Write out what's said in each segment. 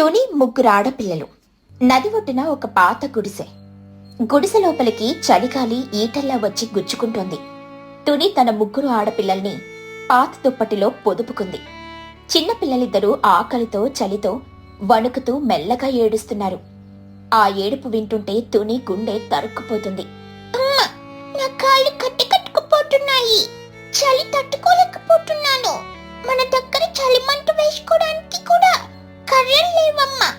తుని ముగ్గురు ఆడపిల్లలు. నది ఒడ్డున ఒక పాత గుడిసె. గుడిసె లోపలికి చలిగాలి ఈటల్లా వచ్చి గుచ్చుకుంటోంది. తుని తన ముగ్గురు ఆడపిల్లల్ని పాత దుప్పటిలో పొదుపుకుంది. చిన్నపిల్లలిద్దరూ ఆకలితో చలితో వణుకుతూ మెల్లగా ఏడుస్తున్నారు. ఆ ఏడుపు వింటుంటే తుని గుండె తరుక్కుపోతుంది. నా కాళ్ళు కట్టి కట్టుకుపోతున్నాయి. చలి తట్టుకోలేకపోతున్నాను. మన దగ్గర చలిమంట వేసుకోవడానికి కూడా కర్రలు లేవమ్మా.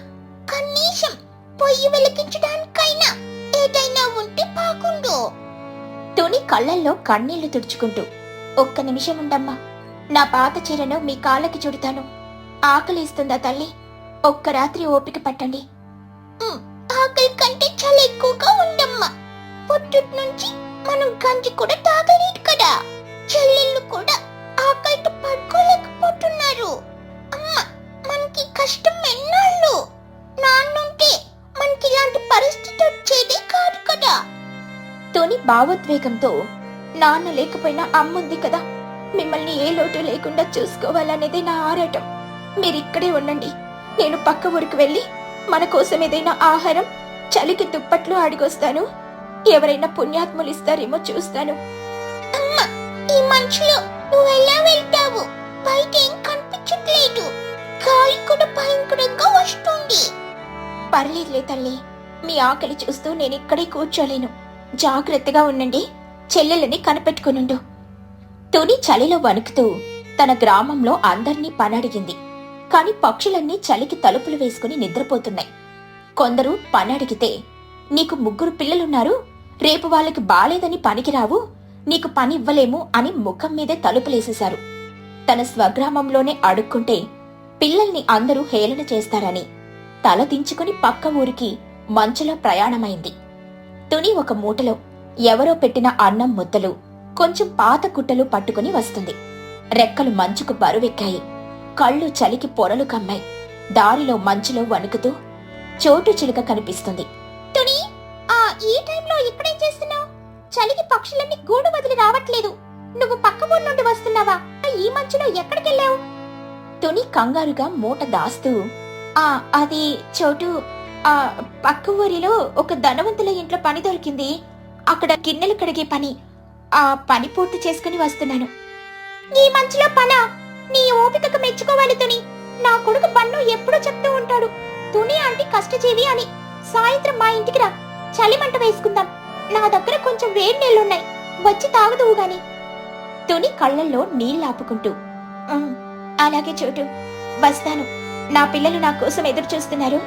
కనీసం పొయ్యి వెలిగించడానికైనా ఏదైనా ఉంటే బాగుండు. తుని కళ్ళల్లో కన్నీళ్ళు తుడుచుకుంటూ ఒక్క నిమిషం ఉండమ్మా. నా పాత చీరను మీ కాళ్ళకి చుడతాను. ఆకలిస్తుందా తల్లి? ఒక్క రాత్రి ఓపిక పట్టండి. ఆకలి కంటే చాలా ఎక్కువగా ఉండమ్మా. పొట్టుటి నుంచి మనం గంజి కూడా తాగలేదు కదా. చెల్లెళ్ళు కూడా ఆకలితో పడుకోలేకపోతున్నారు. మనకి కష్టం ఎన్నాళ్ళు? నాన్నుంటే మనకి ఇలాంటి పరిస్థితి వచ్చేది కాదు కదా. తోని భావోద్వేగంతో నాన్న లేకపోయినా అమ్ముంది కదా. మిమ్మల్ని ఏ లోటు లేకుండా చూసుకోవాలనేది నా ఆరాటం. మీరిక్కడే ఉండండి. నేను పక్క ఊరికి వెళ్ళి మన కోసం ఏదైనా ఆహారం చలికి దుప్పట్లు అడిగొస్తాను ఎవరైనా పుణ్యాత్ములు ఇస్తారేమో చూస్తాను. అమ్మా ఈ మనుషులు నువ్వు ఎలా వెళ్తావు? బయట ఏం కనిపించట్లేదు. గాలి కూడా భయంకరంగా వస్తుంది. పర్లేదులే తల్లి మీ ఆకలి చూస్తూ నేను ఇక్కడే కూర్చోలేను. జాగ్రత్తగా ఉండండి చెల్లెలని కనిపెట్టుకునుండు. తుని చలిలో వణుకుతూ తన గ్రామంలో అందర్నీ పనడిగింది. కాని పక్షులన్నీ చలికి తలుపులు వేసుకుని నిద్రపోతున్నాయి. కొందరు పనడిగితే నీకు ముగ్గురు పిల్లలున్నారు రేపు వాళ్ళకి బాలేదని పనికిరావు నీకు పని ఇవ్వలేము అని ముఖం మీదే తలుపులేసేశారు. తన స్వగ్రామంలోనే అడుక్కుంటే పిల్లల్ని అందరూ హేళన చేస్తారని తల దించుకుని పక్క ఊరికి మంచులో ప్రయాణమైంది. తుని ఒక మూటలో ఎవరో పెట్టిన అన్నం ముద్దలు కొంచెం పాత కుట్టలు పట్టుకుని వస్తుంది. రెక్కలు మంచుకు బరువెక్కాయి. కళ్ళు చలికి పొరలు కమ్మాయి. దారిలో మంచులో వణుకుతూ చోటు చిలుక కనిపిస్తుంది. తుని ఆ ఈ టైంలో ఇక్కడేం చేస్తున్నావు? చలికి పక్షులన్నీ గూడు వదిలి రావట్లేదు. నువ్వు పక్క ఊరు నుండి వస్తున్నావా? ఈ మంచులో ఎక్కడికెళ్ళావు? తుని కంగారుగా మూట దాస్తూ ఆ అది చోటు ఆ పక్క ఊరిలో ఒక ధనవంతుల ఇంట్లో పని దొరికింది. అక్కడ గిన్నెలు కడిగే పని. ఆ పని పూర్తి చేసుకుని వస్తున్నాను. నీ మంచిలో పన? నీ ఓపికకు మెచ్చుకోవాలి తుని. నా కొడుకు బన్ను ఎప్పుడూ చెప్తూ ఉంటాడు. తుని అంటే కష్టజీవి అని. సాయంత్రం మా ఇంటికి రా. చలిమంట వేసుకుందాం. నా దగ్గర కొంచెం వేడి నీళ్ళున్నాయి వచ్చి తాగుదువు గాని. తుని కళ్ళల్లో నీళ్ళాపుకుంటూ ఆపుకుంటూ అలాగే చోటు వస్తాను. నా పిల్లలు నా కోసం ఎదురు చూస్తున్నారు.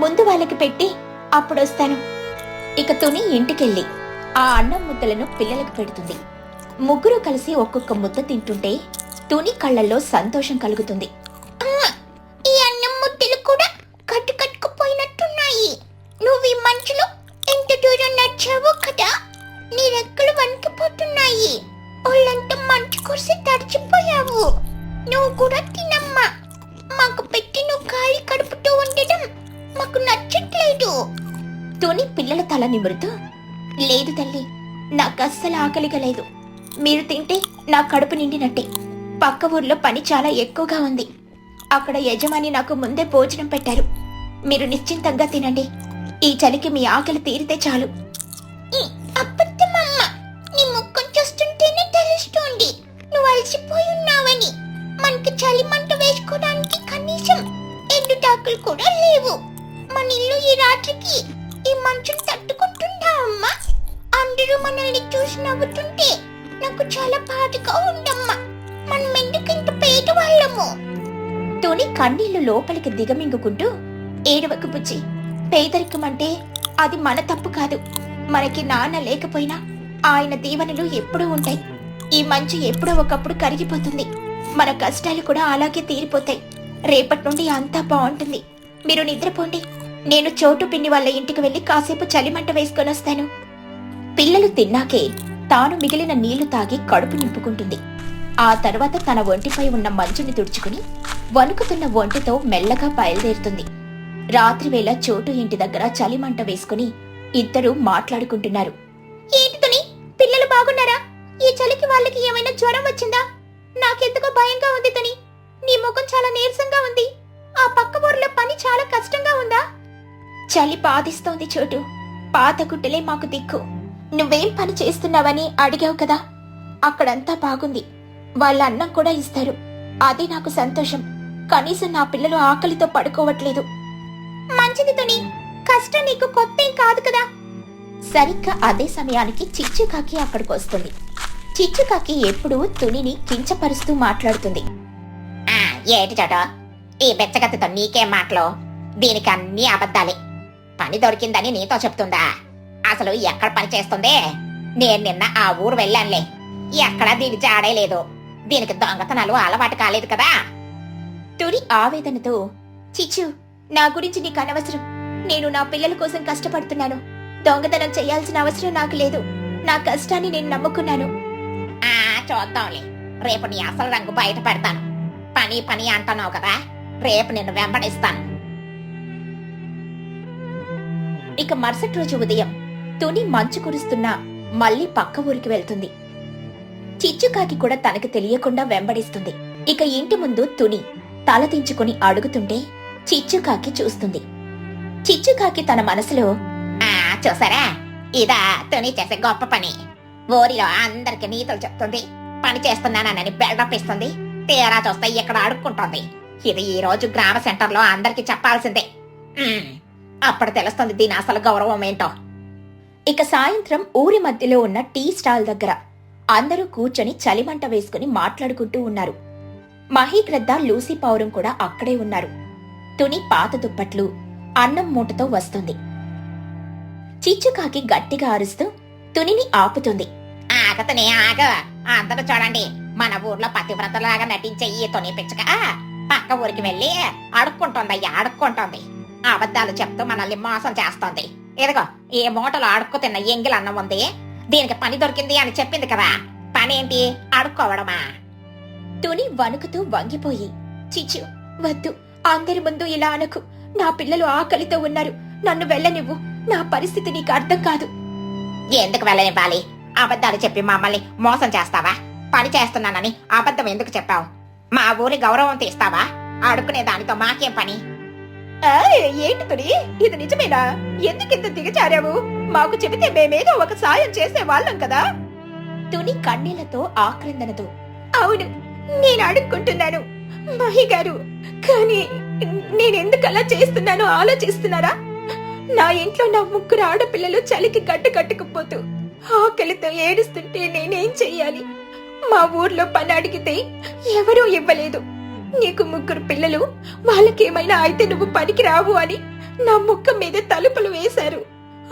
ముందు వాళ్ళకి పెట్టి అప్పుడొస్తాను ఇక తుని ఇంటికెళ్ళి ఆ అన్నం ముద్దలను పిల్లలకు పెడుతుంది. ముగ్గురు కలిసి ఒక్కొక్క ముద్ద తింటుంటే తుని కళ్ళల్లో సంతోషం కలుగుతుంది. అస్సలు మీరు తింటే నా కడుపు నిండినట్టే. పక్క ఊర్లో పని చాలా ఎక్కువగా ఉంది. అక్కడ యజమాని నాకు ముందే భోజనం పెట్టారు. మీరు నిశ్చింతంగా తినండి. ఈ చలికి మీ ఆకలి తీరితే చాలు. అబద్ధమమ్మ నీ ముఖం చూస్తుంటేనే తెలుస్తోంది. నువ్వు అలసిపోయి ఉన్నావని. మనకి చలి మంట వేసుకోవడానికి కనీసం ఎండుటాకులు కూడా లేవు. మన ఇల్లు ఈ రాత్రికి ఈ మంచును తట్టుకుంటుందా అందరూ మనల్ని చూసి నవ్వుతుంటే నాకు చాలా బాధగా ఉందమ్మా. మనం ఎందుకు ఇంత పేదవాళ్ళము తుని కన్నీళ్ళు లోపలికి దిగమింగుకుంటూ ఏడవకు బుజ్జి పేదరికం అంటే అది మన తప్పు కాదు. మనకి నాన్న లేకపోయినా ఆయన దీవెనలు ఎప్పుడూ ఉంటాయి. ఈ మంచు ఎప్పుడో ఒకప్పుడు కరిగిపోతుంది. మన కష్టాలు కూడా అలాగే తీరిపోతాయి. రేపటి నుండి అంతా బాగుంటుంది. మీరు నిద్రపోండి. నేను చోటు పిన్ని వాళ్ళ ఇంటికి వెళ్ళి కాసేపు చలిమంట వేసుకొని వస్తాను. పిల్లలు తిన్నాకే తాను మిగిలిన నీళ్ళు తాగి కడుపు నింపుకుంటుంది. ఆ తర్వాత తన ఒంటిపై ఉన్న మంచుని తుడుచుకుని వణుకుతున్న ఒంటితో మెల్లగా బయలుదేరుతుంది. రాత్రివేళ చోటు ఇంటి దగ్గర చలిమంట వేసుకుని ఇద్దరూ మాట్లాడుకుంటున్నారు. ఏంటితని పిల్లలు బాగున్నారా? ఈ చలికి వాళ్ళకి ఏమైనా జ్వరం వచ్చిందా? నాకెందుకో భయంగా ఉంది తని. నీ ముఖం చాలా నీరసంగా ఉంది. ఆ పక్క ఊర్లో పని చాలా కష్టంగా ఉందా? చలి బాధిస్తోంది చోటు. పాత గుట్టలే మాకు దిక్కు. నువ్వేం పని చేస్తున్నావని అడిగావు కదా. అక్కడంతా బాగుంది. వాళ్ళ అన్నం కూడా ఇస్తారు. అది నాకు సంతోషం. కనీసం నా పిల్లలు ఆకలితో పడుకోవట్లేదు. మంచిది తుని. కష్టం నీకు కొత్త కాదు కదా. సరిగ్గా అదే సమయానికి చిచ్చుకాకి అక్కడికి వస్తుంది. చిచ్చుకాకి ఎప్పుడూ తునిని కించపరుస్తూ మాట్లాడుతుంది. ఏటి చోట ఈ బెచ్చగతితో నీకేం మాటలో? దీనికి అన్ని అబద్ధాలే. పని దొరికిందని నీతో చెప్తుందా? అసలు ఎక్కడ పని చేస్తుంది? నేను నిన్న ఆ ఊరు వెళ్ళానులే. ఎక్కడ దీని జాడే లేదు. దీనికి దొంగతనాలు అలవాటు కాలేదు కదా. తుడి ఆవేదనతో చిచ్చు నా గురించి నీకు అనవసరం. నేను నా పిల్లల కోసం కష్టపడుతున్నాను. దొంగతనం చేయాల్సిన అవసరం నాకు లేదు. నా కష్టాన్ని నేను నమ్ముకున్నాను. ఆ చూద్దాంలే. రేపు నీ అసలు రంగు బయట పెడతాను. పని పని అంటున్నావు కదా. రేపు నిన్ను వెంబడిస్తాను. ఇక మరుసటి రోజు ఉదయం తుని మంచు కురుస్తున్నా మళ్ళీ పక్క ఊరికి వెళ్తుంది. చిచ్చుకాకి కూడా తనకు తెలియకుండా వెంబడిస్తుంది. ఇక ఇంటి ముందు తుని తలదించుకుని అడుగుతుంటే చిచ్చుకాకి చూస్తుంది. చిచ్చుకాకి తన మనసులో ఆ చూసారా? ఇదా తుని చేసే గొప్ప పని. ఊరిలో అందరికి నీతులు చెప్తుంది. పని చేస్తున్నానని బిల్డప్ ఇస్తుంది. తీరా చూస్తే ఇక్కడ అడుక్కుంటుంది. ఇది ఈ రోజు గ్రామ సెంటర్లో అందరికి చెప్పాల్సిందే. అప్పుడు తెలుస్తుంది దీని అసలు గౌరవం ఏంటో. ఇక సాయంత్రం ఊరి మధ్యలో ఉన్న టీ స్టాల్ దగ్గర అందరూ కూర్చొని చలిమంట వేసుకుని మాట్లాడుకుంటూ ఉన్నారు. మహీగ్రద్ద లూసీ పౌరం కూడా అక్కడే ఉన్నారు. తుని పాత దుప్పట్లు అన్నం మూటతో వస్తుంది. చిచ్చుకాకి గట్టిగా అరుస్తూ తునిని ఆపుతుంది. ఆగతనే ఆగ. అందరూ చూడండి మన ఊర్లో పతివ్రతలాగా నటించే ఈ తుని పిచ్చుక పక్క ఊరికి వెళ్ళి అడుక్కుంటోందయ్యా అడుక్కుంటోంది. అబద్ధాలు చెప్తూ మనల్ని మోసం చేస్తోంది. ఇదిగో ఈ మూటలో అడుక్కు తిన్న ఎంగిల్ అన్నం ఉంది. దీనికి పని దొరికింది అని చెప్పింది కదా. పని ఏంటి అడుక్కోవడమా తుని వణుకుతూ వంగిపోయి చిచ్చు వద్దు అందరి ముందు ఇలా అనకు. నా పిల్లలు ఆకలితో ఉన్నారు. నన్ను వెళ్ళనివ్వు. నా పరిస్థితి నీకు అర్థం కాదు. ఎందుకు వెళ్ళనివ్వాలి? అబద్ధాలు చెప్పి మమ్మల్ని మోసం చేస్తావా? పని చేస్తున్నానని అబద్ధం ఎందుకు చెప్పావు? మా ఊరి గౌరవం తీస్తావా? అడుక్కునే దానితో మాకేం పని? ఏంటి తుని ఇది నిజమేనా? ఎందుకింత దిగజారావు? మాకు చెబితే మేమేదో ఒక సాయం చేసే వాళ్ళం కదా. తుని కన్నీళ్ళతో ఆక్రందనతో. అవును నేను అడుక్కుంటున్నాను. మహి గారు కానీ నేనెందుకు అలా చేస్తున్నానో ఆలోచిస్తున్నారా? నా ఇంట్లో నా ముగ్గురు ఆడపిల్లలు చలికి గడ్డ కట్టుకుపోతూ ఆకలితో ఏడుస్తుంటే నేనేం చెయ్యాలి? మా ఊర్లో పని అడిగితే ఎవరూ ఇవ్వలేదు. నీకు ముగ్గురు పిల్లలు వాళ్ళకేమైనా అయితే నువ్వు పనికి రావు అని నా ముఖం మీద తలుపులు వేశారు.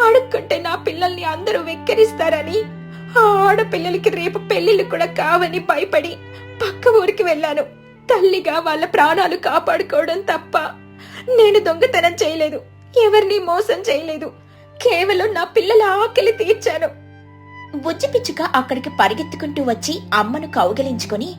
అడుక్కుంటే నా పిల్లల్ని అందరూ వెక్కిరిస్తారని ఆ ఆడపిల్లలకి రేపు పెళ్ళిళ్ళు కూడా కావని భయపడి పక్క ఊరికి వెళ్ళాను. తల్లిగా వాళ్ళ ప్రాణాలు కాపాడుకోవడం తప్ప నేను దొంగతనం చేయలేదు ఎవరిని మోసం చేయలేదు. కేవలం నా పిల్లల ఆకలి తీర్చాను. బుజ్జిపిచ్చుక అక్కడికి పరిగెత్తుకుంటూ వచ్చి అమ్మను కౌగలించుకొని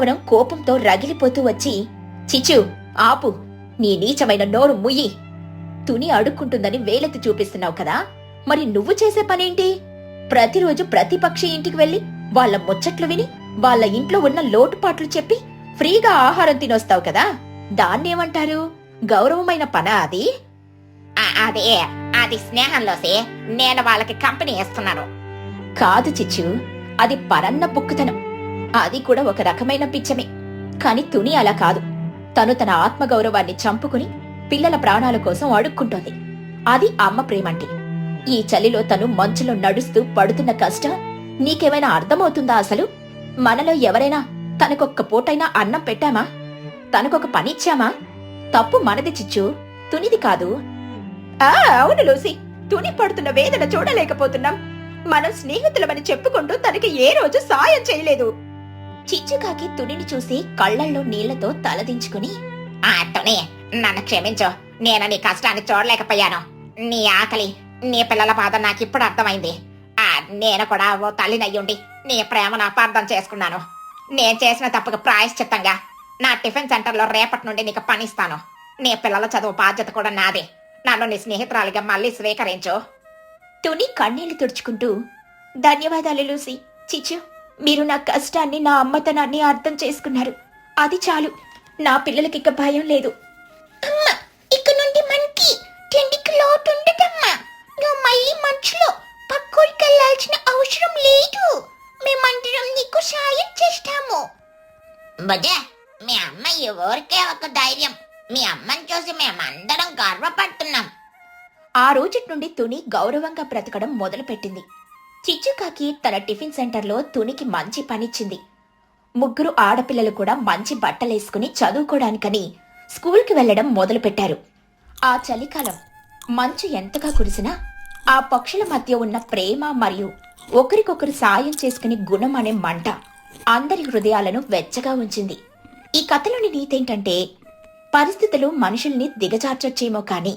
పావురం కోపంతో రగిలిపోతూ వచ్చి చిచ్చు ఆపు నీ నీచమైన నోరు ముయ్యి. తుని అడుక్కుంటుందని వేలెత్తి చూపిస్తున్నావు కదా మరి నువ్వు చేసే పనేంటి? ప్రతిరోజు ప్రతి పక్షి ఇంటికి వెళ్ళి వాళ్ళ ముచ్చట్లు విని వాళ్ళ ఇంట్లో ఉన్న లోటుపాట్లు చెప్పి ఫ్రీగా ఆహారం తినొస్తావు కదా దాన్నేమంటారు? గౌరవమైన పనా అది? అదే అది స్నేహంలోసే నేను వాళ్ళకి కంపెనీ ఇస్తున్నాను. కాదు చిచ్చు అది పరన్న బుక్కుతనం. అది కూడా ఒక రకమైన పిచ్చమే. కాని తుని అలా కాదు. తను తన ఆత్మగౌరవాన్ని చంపుకుని పిల్లల ప్రాణాల కోసం అడుక్కుంటోంది. అది అమ్మ ప్రేమంటే. ఈ చలిలో తను మంచులో నడుస్తూ పడుతున్న కష్టం నీకేమైనా అర్థమవుతుందా అసలు? మనలో ఎవరైనా తనకొక్క పూటైనా అన్నం పెట్టామా? తనకొక పనిచ్చామా తప్పు మనది చిచ్చు తునిది కాదు. ఆ అవును లూసి. తుని పడుతున్న వేదన చూడలేకపోతున్నాం. మనం స్నేహితులమని చెప్పుకుంటూ తనకి ఏ రోజు సాయం చేయలేదు. చిచ్చుకాకి తునిని చూసి కళ్ళల్లో నీళ్ళతో తలదించుకుని ఆ తుని నన్ను క్షమించు. నేను నీ కష్టాన్ని చూడలేకపోయాను. నీ ఆకలి నీ పిల్లల బాధ నాకు ఇప్పుడు అర్థమైంది. ఆ నేను కూడా ఓ తల్లినయ్యుండి నీ ప్రేమను అపార్థం చేసుకున్నాను. నేను చేసిన తప్పుకు ప్రాయశ్చిత్తంగా నా టిఫిన్ సెంటర్లో రేపటి నుండి నీకు పనిస్తాను. నీ పిల్లల చదువు బాధ్యత కూడా నాదే. నన్ను నీ స్నేహితురాలిగా మళ్ళీ స్వీకరించు. తుని కన్నీళ్ళు తుడుచుకుంటూ ధన్యవాదాలు లూసి. చిచ్చు మీరు నా కష్టాన్ని నా అమ్మతనాన్ని అర్థం చేసుకున్నారు. అది చాలు. నా పిల్లలకి ఇక భయం లేదు. అమ్మా ఇక నుండి మనకి తిండికి లోటు ఉండదమ్మా. నువ్వు మళ్ళీ మంచులో పక్కోడికి వెళ్ళాల్సిన అవసరం లేదు. మేమందరం నీకు సాయం చేస్తాము. బజే మీ అమ్మ ఎవరికే ఒక ధైర్యం. మీ అమ్మని చూసి మేమందరం గర్వపడుతున్నాం. ఆ రోజుటి నుండి తుని గౌరవంగా బ్రతకడం మొదలుపెట్టింది. చిచ్చుకాకి తన టిఫిన్ సెంటర్లో తునికి మంచి పనిచ్చింది. ముగ్గురు ఆడపిల్లలు కూడా మంచి బట్టలేసుకుని చదువుకోవడానికని స్కూల్కి వెళ్ళడం మొదలుపెట్టారు. ఆ చలికాలం మంచు ఎంతగా కురిసినా ఆ పక్షుల మధ్య ఉన్న ప్రేమ మరియు ఒకరికొకరు సాయం చేసుకునే గుణం అనే మంట అందరి హృదయాలను వెచ్చగా ఉంచింది. ఈ కథలోని నీతేంటంటే పరిస్థితులు మనుషుల్ని దిగజార్చొచ్చేమో కానీ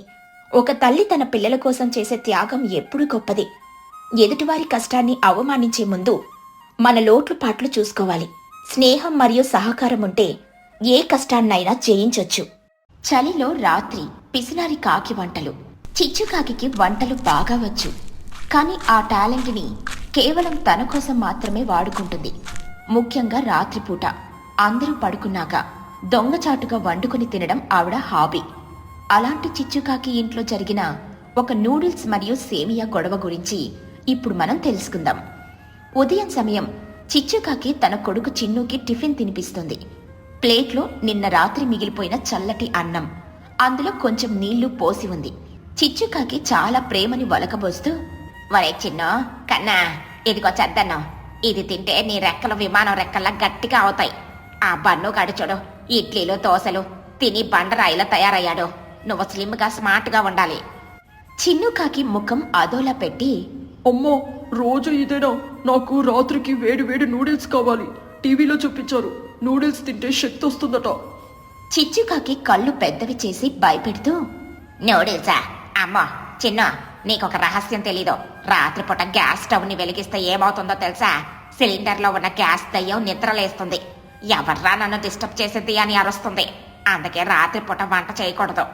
ఒక తల్లి తన పిల్లల కోసం చేసే త్యాగం ఎప్పుడూ గొప్పది. ఎదుటివారి కష్టాన్ని అవమానించే ముందు మన లోట్లు పాట్లు చూసుకోవాలి. స్నేహం మరియు సహకారం ఉంటే ఏ కష్టాన్నైనా జయించొచ్చు. చలిలో రాత్రి పిసినారి కాకి వంటలు. చిచ్చుకాకి వంటలు బాగా వచ్చు. కానీ ఆ టాలెంట్ని కేవలం తన కోసం మాత్రమే వాడుకుంటుంది. ముఖ్యంగా రాత్రిపూట అందరూ పడుకున్నాక దొంగచాటుగా వండుకుని తినడం ఆవిడ హాబీ. అలాంటి చిచ్చుకాకి ఇంట్లో జరిగిన ఒక నూడిల్స్ మరియు సేమియా గొడవ గురించి ఇప్పుడు మనం తెలుసుకుందాం. ఉదయం సమయం చిచ్చుకాకి తన కొడుకు చిన్నుకి టిఫిన్ తినిపిస్తుంది. ప్లేట్లో నిన్న రాత్రి మిగిలిపోయిన చల్లటి అన్నం. అందులో కొంచెం నీళ్ళు పోసి ఉంది. చిచ్చుకాకి చాలా ప్రేమని వలకబోస్తూ వరే చిన్న కన్నా ఇదిగో చద్దన్నం. ఇది తింటే నీ రెక్కలు విమానం రెక్కల్లా గట్టిగా అవుతాయి. ఆ బన్ను గడు ఇడ్లీలు దోశలు తిని బండరాయిలా తయారయ్యాడు. నువ్వు స్లిమ్గా స్మార్ట్గా ఉండాలి. చిన్నుకాకి ముఖం అదోలా పెట్టి అమ్మో రోజు ఇదేనా? నాకు రాత్రికి వేడి వేడి నూడిల్స్ కావాలి. టీవీలో చూపించారు. నూడిల్స్ తింటే శక్తి వస్తుందట. చిచ్చుకాకి కళ్ళు పెద్దవి చేసి భయపెడుతూ నూడిల్సా? అమ్మో చిన్న నీకొక రహస్యం తెలీదు. రాత్రిపూట గ్యాస్ స్టవ్ని వెలిగిస్తే ఏమవుతుందో తెలుసా? సిలిండర్లో ఉన్న గ్యాస్ దయ్యం నిద్రలేస్తుంది. ఎవర్రా నన్ను డిస్టర్బ్ చేసింది అని అరుస్తుంది. అందుకే రాత్రిపూట వంట చేయకూడదు.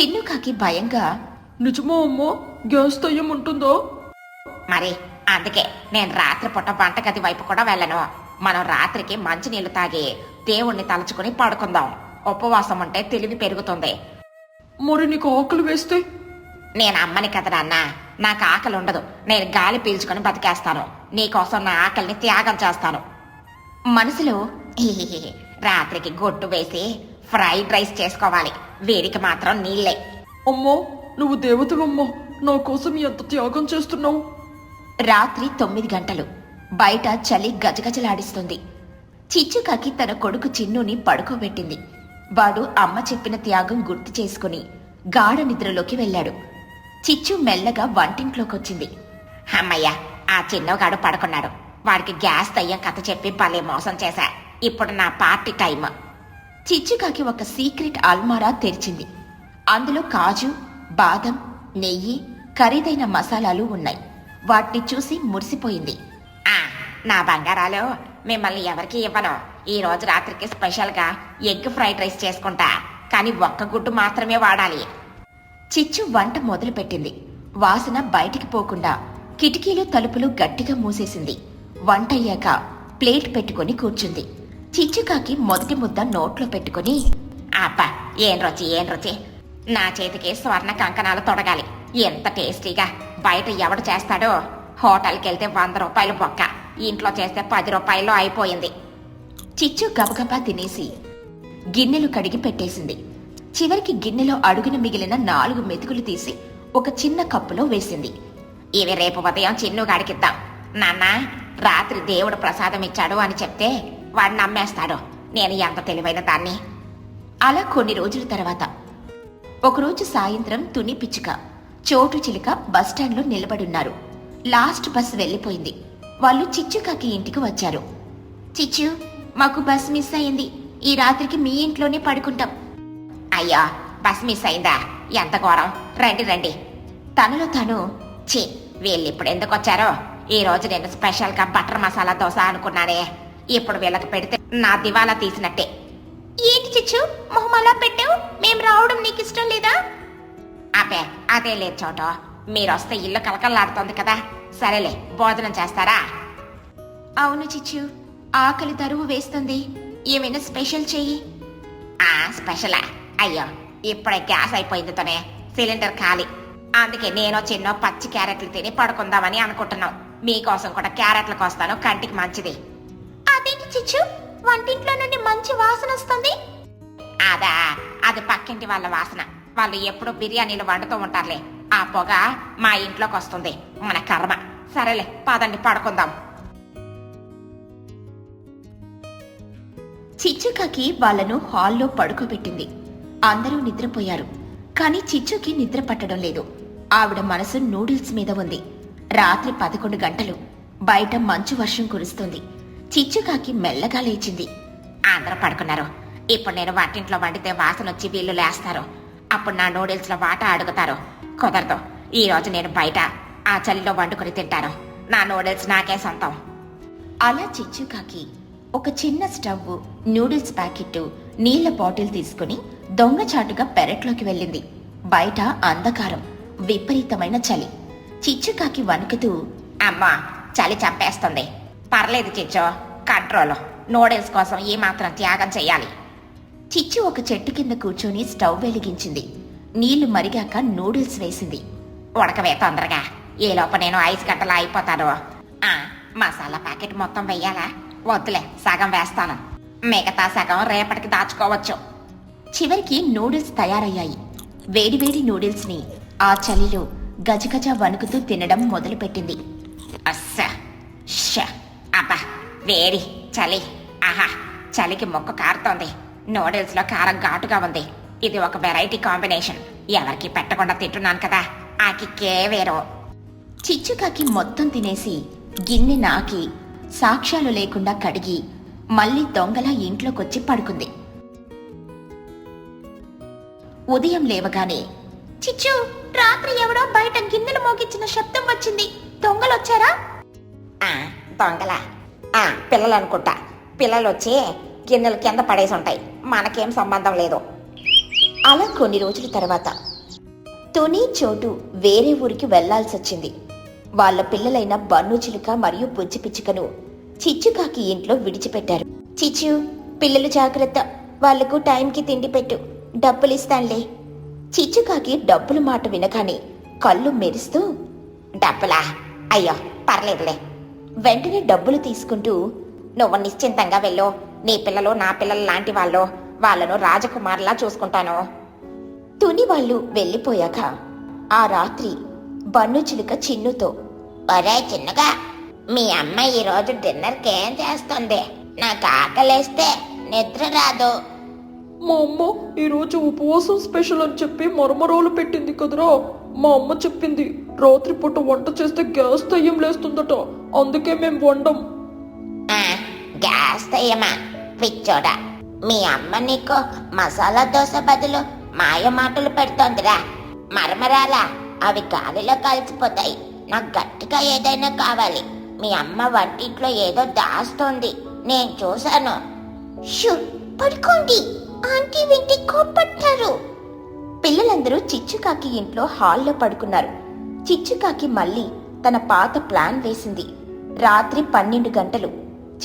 చిన్నుకాకి భయంగా నిజమా అమ్మా గ్యాస్ దయ్యం ఉంటుందా? మరి అందుకే నేను రాత్రిపూట వంటగది వైపు కూడా వెళ్ళను. మనం రాత్రికి మంచినీళ్ళు తాగి దేవుణ్ణి తలుచుకుని పడుకుందాం. ఉపవాసం ఉంటే తెలివి పెరుగుతుంది. మరి నీకు ఆకలి వేస్తే? నేను అమ్మని కదా నాన్న. నాకు ఆకలి ఉండదు. నేను గాలి పీల్చుకొని బతికేస్తాను. నీకోసం నా ఆకలిని త్యాగం చేస్తాను. మనసులో హిహిహి. రాత్రికి గొట్టు వేసి ఫ్రైడ్ రైస్ చేసుకోవాలి. వీడికి మాత్రం నీళ్ళే. అమ్మా నువ్వు దేవతవమ్మా. నా కోసం ఎంత త్యాగం చేస్తున్నావు? రాత్రి తొమ్మిది గంటలు. బయట చలి గజగజలాడిస్తుంది. చిచ్చుకాకి తన కొడుకు చిన్నుని పడుకోబెట్టింది. వాడు అమ్మ చెప్పిన త్యాగం గుర్తు చేసుకుని గాఢ నిద్రలోకి వెళ్ళాడు. చిచ్చు మెల్లగా వంటింట్లోకొచ్చింది. అమ్మయ్య ఆ చిన్నగాడు పడుకున్నాడు. వాడికి గ్యాస్ తయ్యం కథ చెప్పి భలే మోసం చేశా. ఇప్పుడు నా పార్టీ టైం చిచ్చుకాకి ఒక సీక్రెట్ అల్మారా తెరిచింది. అందులో కాజు బాదం నెయ్యి ఖరీదైన మసాలాలు ఉన్నాయి. వాటిని చూసి మురిసిపోయింది. ఆ నా బంగారాలు మిమ్మల్ని ఎవరికి ఇవ్వను. ఈ రోజు రాత్రికి స్పెషల్గా ఎగ్ ఫ్రైడ్ రైస్ చేసుకుంటా. కానీ ఒక్క గుడ్డు మాత్రమే వాడాలి. చిచ్చు వంట మొదలుపెట్టింది. వాసన బయటికి పోకుండా కిటికీలు తలుపులు గట్టిగా మూసేసింది. వంట అయ్యాక ప్లేట్ పెట్టుకొని కూర్చుంది. చిచ్చుకాకి మొదటి ముద్ద నోట్లో పెట్టుకొని అబ్బా ఏం రుచి ఏం రుచి? నా చేతికి స్వర్ణ కంకణాలు తొడగాలి. ఎంత టేస్టీగా బయట ఎవడు చేస్తాడో హోటల్కి వెళ్తే వంద రూపాయలు బొక్క. ఇంట్లో చేస్తే పది రూపాయలు అయిపోయింది. చిచ్చు గబగబా తినేసి గిన్నెలు కడిగి పెట్టేసింది. చివరికి గిన్నెలో అడుగున మిగిలిన నాలుగు మెతుకులు తీసి ఒక చిన్న కప్పులో వేసింది. ఇవి రేపు ఉదయం చిన్ను గాడికిద్దాం నాన్న రాత్రి దేవుడు ప్రసాదం ఇచ్చాడు అని చెప్తే వాడు నమ్మేస్తాడు. నేను ఎంత తెలివైన దాన్ని. అలా కొన్ని రోజుల తర్వాత ఒకరోజు సాయంత్రం తుని పిచ్చుక చోటు చిలుక బస్టాండ్లో నిలబడున్నారు. లాస్ట్ బస్ వెళ్ళిపోయింది. వాళ్ళు చిచ్చుకాకి ఇంటికి వచ్చారు. చిచ్చు మాకు బస్ మిస్ అయింది. ఈ రాత్రికి మీ ఇంట్లోనే పడుకుంటాం. అయ్యా బస్ మిస్ అయిందా? ఎంత ఘోరం. రండి రండి. తనలో తను ఛీ వీళ్ళు ఇప్పుడు ఎందుకు వచ్చారో? ఈ రోజు నేను స్పెషల్గా బటర్ మసాలా దోశ అనుకున్నానే. ఇప్పుడు వీళ్ళకి పెడితే నా దివాలా తీసినట్టే. ఏంటి చిచ్చు? మొహం అలా పెట్టావు? మేము రావడం నీకు ఇష్టం లేదా? అబ్బే అదే లేదు చోట. మీరు వస్తే ఇల్లు కలకల్లాడుతోంది కదా. సరేలే భోజనం చేస్తారా? అవును చిచ్చు. ఆకలి తరువు వేస్తుంది. ఏమైనా స్పెషల్ చెయ్యి? ఆ స్పెషలా? అయ్యో ఇప్పుడే గ్యాస్ అయిపోయిందితోనే సిలిండర్ ఖాళీ. అందుకే నేను చిన్న పచ్చి క్యారెట్లు తిని పడుకుందామని అనుకుంటున్నాం. మీకోసం కూడా క్యారెట్లు కోస్తాను కంటికి మంచిది. అదేంటి చిచ్చు? వంటింట్లో నుండి మంచి వాసన వస్తుంది? అదా అది పక్కింటి వాళ్ళ వాసన. వాళ్ళు ఎప్పుడు బిర్యానీలు వండుతూ ఉంటారులే. ఆ పొగ మా ఇంట్లోకి వస్తుంది మన కర్మ. సరేలే పదండి పడుకుందాం. చిచ్చుకాకి వాళ్ళను హాల్లో పడుకోబెట్టింది. అందరూ నిద్రపోయారు. కాని చిచ్చుకి నిద్ర పట్టడం లేదు. ఆవిడ మనసు నూడిల్స్ మీద ఉంది. రాత్రి పదకొండు గంటలు. బయట మంచు వర్షం కురుస్తుంది. చిచ్చుకాకి మెల్లగా లేచింది. అందరూ పడుకున్నారు. ఇప్పుడు నేను వంటింట్లో వండితే వాసన వచ్చి వీళ్ళు లేస్తారు. అప్పుడు నా నూడిల్స్లో వాట అడుగుతారు? కుదరదు. ఈ రోజు నేను బయట ఆ చలిలో వండుకొని తింటాను. నా నూడిల్స్ నాకే సొంతం. అలా చిచ్చుకాకి ఒక చిన్న స్టవ్ నూడిల్స్ ప్యాకెట్ నీళ్ళ బాటిల్ తీసుకుని దొంగచాటుగా పెరట్లోకి వెళ్ళింది. బయట అంధకారం విపరీతమైన చలి. చిచ్చుకాకి వణుకుతూ అమ్మా చలి చంపేస్తుంది. పర్లేదు చిచ్చో కంట్రోల్. నూడిల్స్ కోసం ఏమాత్రం మాత్రం త్యాగం చేయాలి చిచ్చు ఒక చెట్టు కింద కూర్చొని స్టవ్ వెలిగించింది. నీళ్ళు మరిగాక నూడిల్స్ వేసింది. ఉడకవే తొందరగా. ఏ లోప నేను ఐస్ గంటలా అయిపోతాను? ఆ మసాలా ప్యాకెట్ మొత్తం వెయ్యాలా? వద్దులే సగం వేస్తాను. మిగతా సగం రేపటికి దాచుకోవచ్చు. చివరికి నూడిల్స్ తయారయ్యాయి. వేడివేడి నూడిల్స్ని ఆ చలిలో గజగజ వణుకుతూ తినడం మొదలుపెట్టింది. అస్స ష అబ్బా వేడి చలి ఆహా చలికి మొక్క కారుతోంది. నూడిల్స్లో కారం ఘాటుగా ఉంది. ఇది ఒక వెరైటీ కాంబినేషన్ ఎవరికి పెట్టకుండా తింటున్నాను కదా. ఆ కిక్కే వేరు చిచ్చుకాకి మొత్తం తినేసి గిన్నె నాకి సాక్ష్యాలు లేకుండా కడిగి మళ్ళీ దొంగలా ఇంట్లోకొచ్చి పడుకుంది. ఉదయం లేవగానే చిచ్చు రాత్రి ఎవడో బయట గిన్నెలు మోగించిన శబ్దం వచ్చింది. దొంగలొచ్చారా? ఆ దొంగల. ఆ పిల్లలు అనుకుంటా పిల్లలు వచ్చి గిన్నెలు కింద పడేసి ఉంటాయి మనకేం సంబంధం లేదు. అలా కొన్ని రోజుల తర్వాత తుని చోటు వేరే ఊరికి వెళ్ళాల్సొచ్చింది వాళ్ళ పిల్లలైన బన్ను చిలుక మరియు బుజ్జి పిచ్చుకను చిచ్చుకాకి ఇంట్లో విడిచిపెట్టారు. చిచ్చు పిల్లలు జాగ్రత్త. వాళ్ళకు టైంకి తిండి పెట్టు. డబ్బులిస్తాన్లే చిచ్చుకాకి డబ్బుల మాట వినగానే కళ్ళు మెరుస్తూ డబ్బులా? అయ్యో పర్లేదులే. వెంటనే డబ్బులు తీసుకుంటూ నువ్వు నిశ్చింతంగా వెళ్ళో. నీ పిల్లలు నా పిల్లలు లాంటి వాళ్ళు వాళ్ళను రాజకుమార్లా చూసుకుంటాను. తుని వాళ్ళు వెళ్ళిపోయాక ఆ రాత్రి బన్ను చిలుక చిన్నుతో ఒరే చిన్నగా మీ అమ్మ ఈ రోజు డిన్నర్కి ఏం చేస్తుంది? నాకు ఆకలేస్తే నిద్ర రాదు. మా అమ్మ ఈరోజు ఉపవాసం స్పెషల్ అని చెప్పి మరమరాలు పెట్టింది కదరా. మా అమ్మ చెప్పింది రాత్రిపూట వంట చేస్తే గ్యాస్ దయ్యం లేస్తుందట. అందుకే మేము వండం. గ్యాస్ దయ్యమా? పిచ్చోడా. మీ అమ్మ నీకు మసాలా దోశ బదులు మాయ మాటలు పెడుతోందిరా. మరమరాలా అవి గాలిలో కలిసిపోతాయి నాకు గట్టిగా ఏదైనా కావాలి. మీ అమ్మ వంటింట్లో ఏదో దాస్తోంది. నేను చూశాను. షూ పడుకోండి. ఆంటీ వింటి కోపట్టారు పిల్లలందరూ చిచ్చుకాకి ఇంట్లో హాల్లో పడుకున్నారు. చిచ్చుకాకి మళ్ళీ తన పాత ప్లాన్ వేసింది. రాత్రి పన్నెండు గంటలు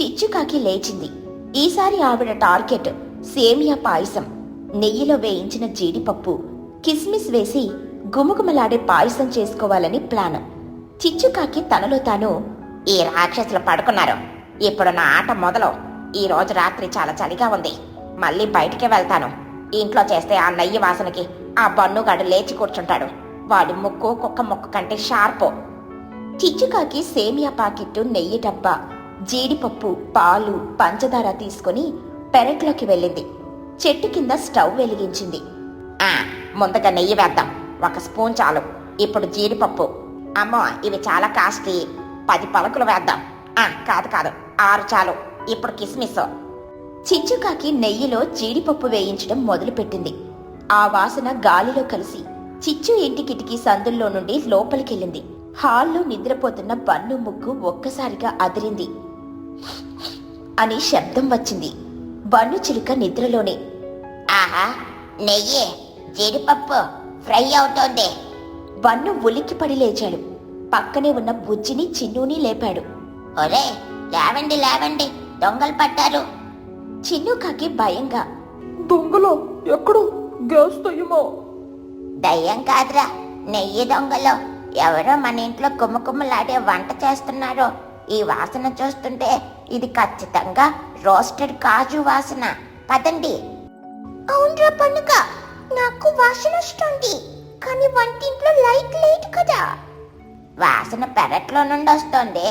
చిచ్చుకాకి లేచింది. ఈసారి ఆవిడ టార్గెట్ సేమియా పాయసం. నెయ్యిలో వేయించిన జీడిపప్పు కిస్మిస్ వేసి గుమగుమలాడే పాయసం చేసుకోవాలని ప్లాన్. చిచ్చుకాకి తనలో తాను ఈ రాక్షసులు పడుకున్నారు. ఇప్పుడు నా ఆట మొదలు. ఈ రోజు రాత్రి చాలా చలిగా ఉంది. మళ్ళీ బయటికి వెళ్తాను. ఇంట్లో చేస్తే ఆ నెయ్యి వాసనకి ఆ బన్నుగాడు లేచి కూర్చుంటాడు. వాడి ముక్కు కుక్క ముక్కు కంటే షార్పు. చిచ్చుకాకి సేమియా పాకెట్టు నెయ్యి డబ్బా జీడిపప్పు పాలు పంచదార తీసుకుని పెరట్లోకి వెళ్ళింది. చెట్టు కింద స్టవ్ వెలిగించింది. ఆ ముందుగా నెయ్యి వేద్దాం. ఒక స్పూన్ చాలు. ఇప్పుడు జీడిపప్పు. అమ్మో ఇవి చాలా కాస్ట్లీ. పది పలకలు వేద్దాం. ఆ కాదు కాదు. ఆరు చాలు. ఇప్పుడు కిస్మిస్. చిచ్చుకాకి నెయ్యిలో జీడిపప్పు వేయించడం మొదలుపెట్టింది. ఆ వాసన గాలిలో కలిసి చిచ్చు ఇంటి కిటికీ సందుల్లో నుండి లోపలికెళ్ళింది. హాల్లో నిద్రపోతున్న బన్ను ముగ్గు ఒక్కసారిగా అదిరింది. అని శబ్దం వచ్చింది. బన్ను చిలుక నిద్రలోనే. ఆహా నెయ్యి జీడిపప్పు ఫ్రై అవుతోంది. బన్ను ఉలిక్కిపడి లేచాడు. పక్కనే ఉన్న బుజ్జిని చిన్నుని లేపాడు. ఒరే లేవండి లేవండి దొంగలు పట్టారు. చిన్నుకాకి భయంగా దొంగలో ఎక్కడు? గ్యాస్ దయ్యమా? దయ్యం కాదురా నెయ్యి దొంగలు. ఎవరో మన ఇంట్లో కుమ్మకుమ్మలాడే వంట చేస్తున్నారు. ఈ వాసన చూస్తుంటే ఇది ఖచ్చితంగా రోస్టెడ్ కాజు వాసన. పదండి. అవునరా పండుగ నాకు వాసన వస్తుంది. కానీ వంటింట్లో లైట్ లేదు కదా. వాసన పెరట్లో నుండి వస్తుంది.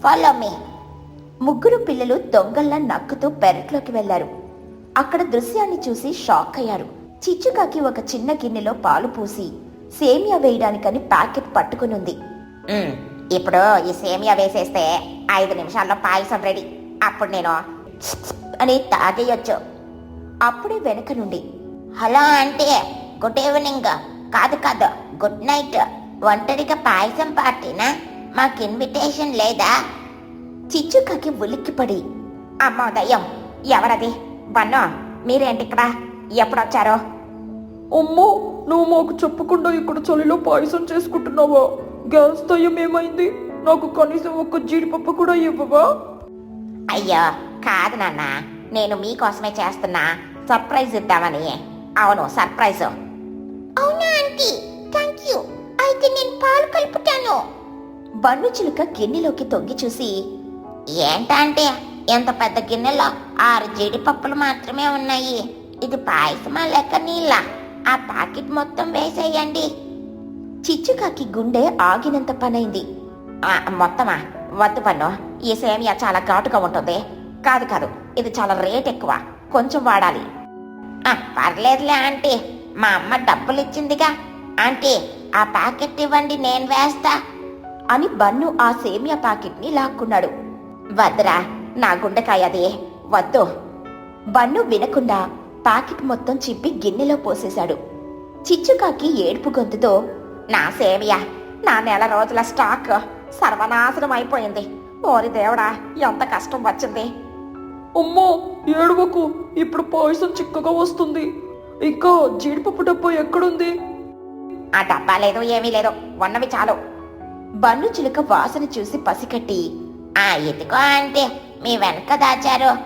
ఫాలో మీ ముగ్గురు పిల్లలు దొంగల్లా నక్కుతూ పెరట్లోకి వెళ్ళారు అక్కడ దృశ్యాన్ని చూసి షాక్ అయ్యారు. చిచ్చుకాకి ఒక చిన్న గిన్నెలో పాలు పోసి సేమియా వేయడానికని ప్యాకెట్ పట్టుకునుంది. ఇప్పుడు ఈ సేమియా వేసేస్తే ఐదు నిమిషాల్లో పాయసం రెడీ. అప్పుడు నేను అని తాగేయొచ్చు. అప్పుడే వెనక నుండి హలో అంటే గుడ్ ఈవినింగ్. కాదు కాదు గుడ్ నైట్. ఒంటరిగా పాయసం పార్టీనా? మాకు ఇన్విటేషన్ లేదా? చిచ్చుకకి ఉలిక్కిపడి అమ్మో దయ్యం ఎవరది? బన్నో మీరేంటి ఇక్కడ? ఎప్పుడొచ్చారో? అమ్మో నువ్వు మాకు చెప్పకుండా ఇక్కడ చలిలో పాయసం చేసుకుంటున్నావా? గ్యాస్ దయ్యం ఏమైంది? నాకు కనీసం ఒక్క జీడిపప్పు కూడా ఇవ్వవా? అయ్యో కాదు నాన్న. నేను మీకోసమే చేస్తున్నా సర్ప్రైజ్ ఇద్దామని. అవును సర్ప్రైజ్. అవునా ఆంటీ? Thank you. అయితే నేను పాలు కలుపుతాను. బన్ను చిలుక గిన్నెలోకి తొంగి చూసి ఏంటంటే? ఎంత పెద్ద గిన్నెలో ఆరు జీడిపప్పులు మాత్రమే ఉన్నాయి. ఇది పాయసమా లేక నీళ్ళ? ఆ ప్యాకెట్ మొత్తం వేసేయండి. చిచ్చుకాకి గుండె ఆగినంత పనైంది. ఆ, మొత్తమా? వద్దు పన్ను. ఈ సేమియా చాలా ఘాటుగా ఉంటుంది. కాదు కాదు ఇది చాలా రేట్ ఎక్కువ. కొంచెం వాడాలి. పర్లేదులే ఆంటీ. మా అమ్మ డబ్బులు ఇచ్చిందిగా ఆంటీ ఆ ప్యాకెట్ ఇవ్వండి నేను వేస్తా. అని బన్ను ఆ సేమియా ప్యాకెట్ని లాక్కున్నాడు. వద్దురా నా గుండెకాయ అది. వద్దు. బన్ను వినకుండా ప్యాకెట్ మొత్తం చిప్పి గిన్నెలో పోసేశాడు. చిచ్చుకాకి ఏడుపు గొంతుతో నా సేమియా నా నెల రోజుల స్టాక్ సర్వనాశనం అయిపోయింది ఓరి దేవుడా ఎంత కష్టం వచ్చింది. అమ్మో ఏడవకు ఇప్పుడు పాయసం చిక్కగా వస్తుంది. ఇంకా జీడిపప్పు డబ్బా ఎక్కడుంది? ఆ డబ్బా లేదు ఏమీ లేదు. ఉన్నవి చాలు. బన్ను చిలుక వాసన చూసి పసికట్టి ఆ ఇదిగో అంటే మీ వెనక దాచారు.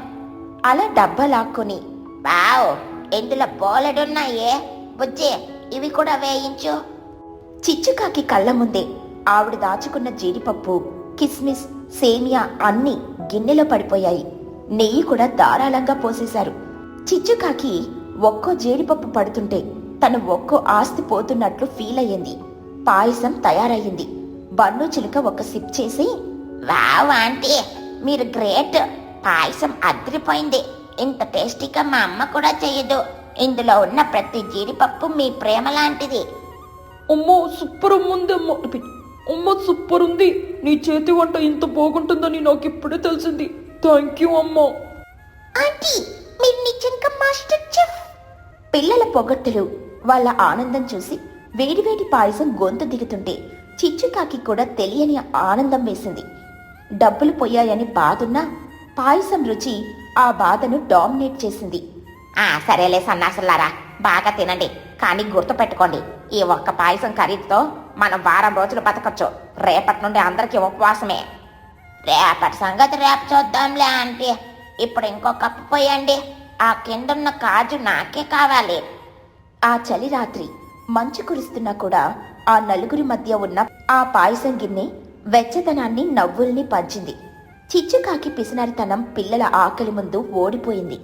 అలా డబ్బా లాక్కొని వావ్ ఇందులో బోలెడున్నాయే. బుజ్జి ఇవి కూడా వేయించు. చిచ్చుకాకి కళ్ళ ముందే ఆవిడ దాచుకున్న జీడిపప్పు కిస్మిస్ సేమియా అన్ని గిన్నెలో పడిపోయాయి. నెయ్యి కూడా ధారాళంగా పోసేశారు. చిచ్చుకాకి ఒక్కో జీడిపప్పు పడుతుంటే తను ఒక్కో ఆస్తి పోతున్నట్లు ఫీల్ అయ్యింది. పాయసం తయారయ్యింది. బన్ను చిలుక ఒక సిప్ చేసి వావ్ ఆంటీ మీరు గ్రేట్. పాయసం అదిరిపోయింది. ఇంత టేస్టీగా మా అమ్మ కూడా చేయదు. ఇందులో ఉన్న ప్రతి జీడిపప్పు మీ ప్రేమ లాంటిది. అమ్మో సూపర్ ఉంది అమ్మ. అమ్మ సూపర్ ఉంది. నీ చేతి వంట ఇంత బాగుంటుందని నాకు ఇప్పుడే తెలిసింది. థ్యాంక్ యూ అమ్మ. ఆంటీ మీరు నిజంగా మాస్టర్ చెఫ్. పిల్లల పొగట్టులు వాళ్ళ ఆనందం చూసి వేడివేడి పాయసం గొంతు దిగుతుంటే చిచ్చుకాకి కూడా తెలియని ఆనందం వేసింది. డబ్బులు పోయాయని బాధున్నా పాయసం రుచి ఆ బాధను డామినేట్ చేసింది. ఆ సరేలే సన్నాసులారా. బాగా తినండి. కానీ గుర్తుపెట్టుకోండి ఈ ఒక్క పాయసం ఖరీదుతో మనం వారం రోజులు బతకచ్చు. రేపటి నుండి అందరికీ ఉపవాసమే. రేపటి సంగతి రేపు చూద్దాంలే ఆంటీ. ఇప్పుడు ఇంకో కప్పు పోయండి. ఆ కిందన్న కాజు నాకే కావాలి. ఆ చలి రాత్రి మంచు కురుస్తున్నా కూడా ఆ నలుగురి మధ్య ఉన్న ఆ పాయసం గిన్నె వెచ్చదనాన్ని నవ్వుల్ని పంచింది. చిచ్చుకాకి పిసినారితనం పిల్లల ఆకలి ముందు ఓడిపోయింది.